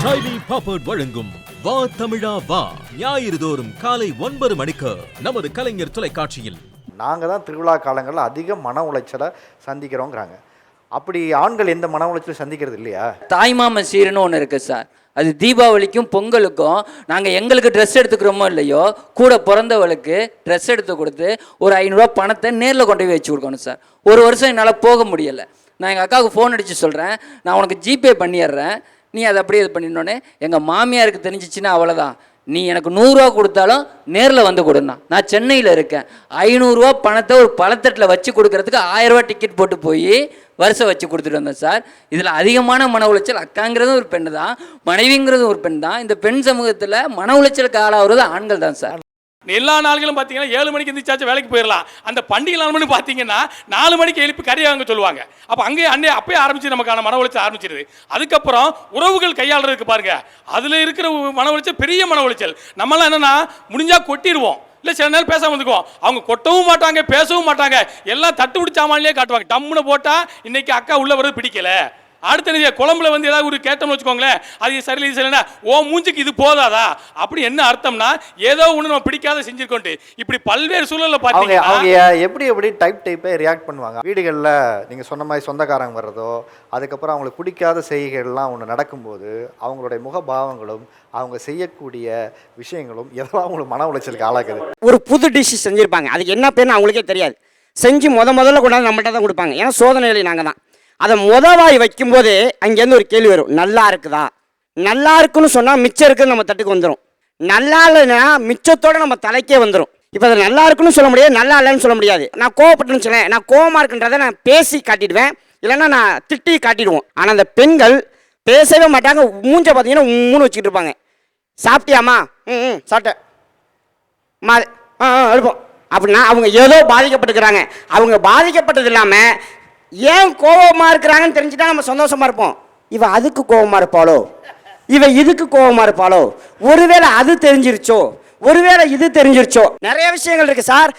ஸ்டைலி பாப்பர்ட் வழங்கும் வா தமிழா வா. ஞாயிறு தோறும் காலை ஒன்பது மணிக்கு நமது கலைஞர் தொலைக்காட்சியில். நாங்கள் தான் திருவிழா காலங்களில் அதிக மன உளைச்சலை சந்திக்கிறோங்கிறாங்க. அப்படி ஆண்கள் எந்த மன உளைச்சலை சந்திக்கிறது இல்லையா? தாய்மாம சீருன்னு ஒன்று இருக்குது சார். அது தீபாவளிக்கும் பொங்கலுக்கும் நாங்கள் எங்களுக்கு ட்ரெஸ் எடுத்துக்கிறோமோ இல்லையோ கூட பிறந்தவளுக்கு ட்ரெஸ் எடுத்து கொடுத்து ஒரு ஐநூறுரூவா பணத்தை நேரில் கொண்டு போய் வச்சு கொடுக்கணும் சார். ஒரு வருஷம் என்னால் போக முடியலை. நான் எங்கள் அக்காவுக்கு ஃபோன் அடித்து சொல்கிறேன் நான் உனக்கு ஜிபே பண்ணிடுறேன். நீ அதை அப்படியே இது பண்ணினோடனே எங்கள் மாமியாருக்கு தெரிஞ்சிச்சுன்னா அவ்வளோதான் நீ எனக்கு நூறுரூவா கொடுத்தாலும் நேரில் வந்து கொடுண்ணா நான் சென்னையில் இருக்கேன். ஐநூறுரூவா பணத்தை ஒரு பழத்தட்டில் வச்சு கொடுக்கறதுக்கு ஆயிரரூவா டிக்கெட் போட்டு போய் வருஷம் வச்சு கொடுத்துட்டு வந்தேன் சார். இதில் அதிகமான மன உளைச்சல் அக்காங்கிறதும் ஒரு பெண் தான் மனைவிங்கிறதும் ஒரு பெண் தான் இந்த பெண் சமூகத்தில் மன உளைச்சலுக்கு ஆளாகிறது ஆண்கள் தான் சார். எல்லா நாள்களும் பார்த்தீங்கன்னா ஏழு மணிக்கு எந்திரிச்சாச்சும் வேலைக்கு போயிடலாம். அந்த பண்டிகை நாள் பார்த்தீங்கன்னா நாலு மணிக்கு எழுப்பி கறி வாங்க சொல்லுவாங்க. அப்போ அங்கேயே அன்னையே அப்பயே ஆரம்பிச்சு நமக்கான மன உளைச்சல் ஆரம்பிச்சிருது. அதுக்கப்புறம் உறவுகள் கையாளுறதுக்கு பாருங்க. அதில் இருக்கிற மன உளைச்சல் பெரிய மன உளைச்சல். நம்மளாம் என்னன்னா முடிஞ்சா கொட்டிடுவோம். இல்லை சில நேரம் பேசாமல் வந்துக்குவோம் அவங்க கொட்டவும் மாட்டாங்க பேசவும் மாட்டாங்க. எல்லாம் தட்டு பிடிச்சாமான்லேயே காட்டுவாங்க. டம்முன்னு போட்டால் இன்னைக்கு அக்கா உள்ள வர்றது பிடிக்கல. அடுத்த குழம்புல வந்து ஏதாவது ஒரு கேட்டோம்னு வச்சுக்கோங்களேன் அது சரியில்லை இது சரியில்லைன்னா ஓ மூஞ்சிக்கு இது போதாதா? அப்படி என்ன அர்த்தம்னா ஏதோ ஒன்று நம்ம பிடிக்காத செஞ்சிருக்கோன்ட்டு. இப்படி பல்வேறு சூழல்ல அவங்க பார்த்தீங்கன்னா அவங்க எப்படி எப்படி டைப் டைப்பை ரியாக்ட் பண்ணுவாங்க. வீடுகளில் நீங்கள் சொன்ன மாதிரி சொந்தக்காரங்க வர்றதோ அதுக்கப்புறம் அவங்களுக்கு பிடிக்காத செய்கைகள்லாம் ஒன்று நடக்கும்போது அவங்களுடைய முகபாவங்களும் அவங்க செய்யக்கூடிய விஷயங்களும் எதெல்லாம் அவங்களுக்கு மன உளைச்சலுக்கு ஆளாக்குது. ஒரு புது டிஷ் செஞ்சுருப்பாங்க. அதுக்கு என்ன பேர்னு அவங்களுக்கே தெரியாது. செஞ்சு முத முதல்ல கொண்டாந்து நம்மள்ட்ட தான் கொடுப்பாங்க. ஏன்னா சோதனைகளை நாங்கள் தான் அதை முத வாய் வைக்கும்போதே அங்கேருந்து ஒரு கேள்வி வரும். நல்லா இருக்குதா? நல்லா இருக்குன்னு சொன்னால் மிச்சம் இருக்குன்னு நம்ம தட்டுக்கு வந்துடும் நல்லா இல்லைன்னா மிச்சத்தோடு நம்ம தலைக்கே வந்துடும் இப்போ அதை நல்லா இருக்குன்னு சொல்ல முடியாது நல்லா இல்லைன்னு சொல்ல முடியாது. நான் கோவப்பட்டுன்னு சொல்லேன். நான் கோவமாக இருக்குன்றதை நான் பேசி காட்டிடுவேன். இல்லைன்னா நான் திட்டி காட்டிடுவோம். ஆனால் அந்த பெண்கள் பேசவே மாட்டாங்க. மூஞ்ச பார்த்தீங்கன்னா மூணு வச்சுக்கிட்டு இருப்பாங்க. சாப்பிட்டியாம்மா? ம் ம் சாப்பிட்டேன். மா ஆ ஆ எழுப்போம். அப்படின்னா அவங்க ஏதோ பாதிக்கப்பட்டுக்கிறாங்க அவங்க பாதிக்கப்பட்டது இல்லாமல் ஏன் கோபமாக இருக்கிறாங்கன்னு தெரிஞ்சுட்டா நம்ம சந்தோஷமாக இருப்போம். இவன் அதுக்கு கோபமாக இருப்பாளோ? இவ இதுக்கு கோபமாக இருப்பாளோ? ஒருவேளை அது தெரிஞ்சிருச்சோ? ஒருவேளை இது தெரிஞ்சிருச்சோ? நிறைய விஷயங்கள் இருக்கு சார்.